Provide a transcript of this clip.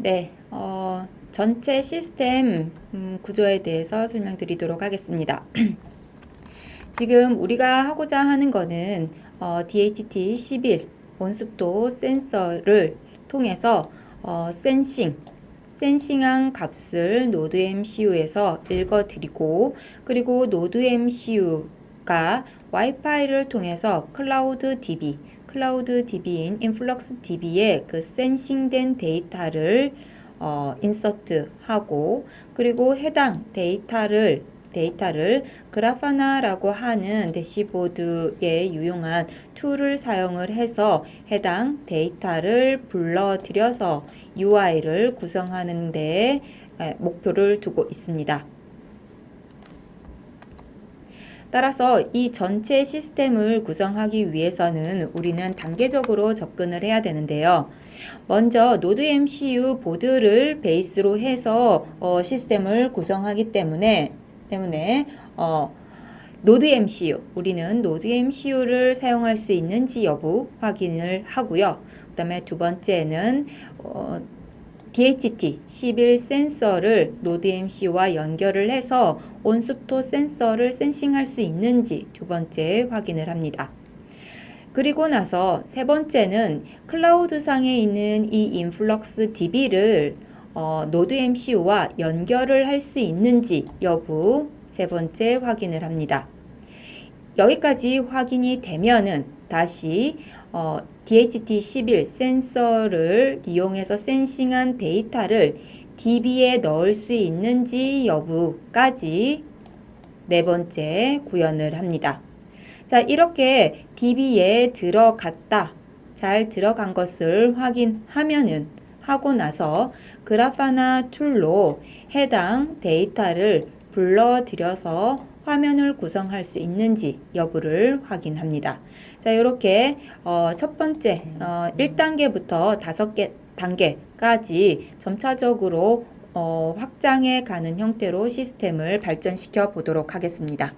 네, 어, 전체 시스템 음, 구조에 대해서 설명드리도록 하겠습니다. 지금 우리가 하고자 하는 거는 어, DHT11 온습도 센서를 통해서 어, 센싱, 센싱한 값을 노드 MCU에서 읽어드리고 그리고 노드 MCU 가 와이파이를 통해서 클라우드 DB, 클라우드 DB인 인플럭스 DB에 그 센싱된 데이터를 어, 인서트하고 그리고 해당 데이터를 데이터를 그라파나라고 하는 대시보드에 유용한 툴을 사용을 해서 해당 데이터를 불러들여서 UI를 구성하는 데 에, 목표를 두고 있습니다. 따라서 이 전체 시스템을 구성하기 위해서는 우리는 단계적으로 접근을 해야 되는데요. 먼저 노드 MCU 보드를 베이스로 해서 어, 시스템을 구성하기 때문에 때문에 어, 노드 MCU 우리는 노드 MCU를 사용할 수 있는지 여부 확인을 하고요. 그다음에 두 번째는 어, DHT 11 센서를 노드 MCU와 연결을 해서 온습도 센서를 센싱할 수 있는지 두 번째 확인을 합니다. 그리고 나서 세 번째는 클라우드 상에 있는 이 인플럭스 DB를 어, 노드 MCU와 연결을 할 수 있는지 여부 세 번째 확인을 합니다. 여기까지 확인이 되면은 다시 어, DHT11 센서를 이용해서 센싱한 데이터를 DB에 넣을 수 있는지 여부까지 네 번째 구현을 합니다. 자, 이렇게 DB에 들어갔다. 잘 들어간 것을 확인하면은 하고 나서 그라파나 툴로 해당 데이터를 불러들여서 화면을 구성할 수 있는지 여부를 확인합니다. 자, 이렇게 어, 첫 번째 어, 1단계부터 5개 단계까지 점차적으로 어, 확장해 가는 형태로 시스템을 발전시켜 보도록 하겠습니다.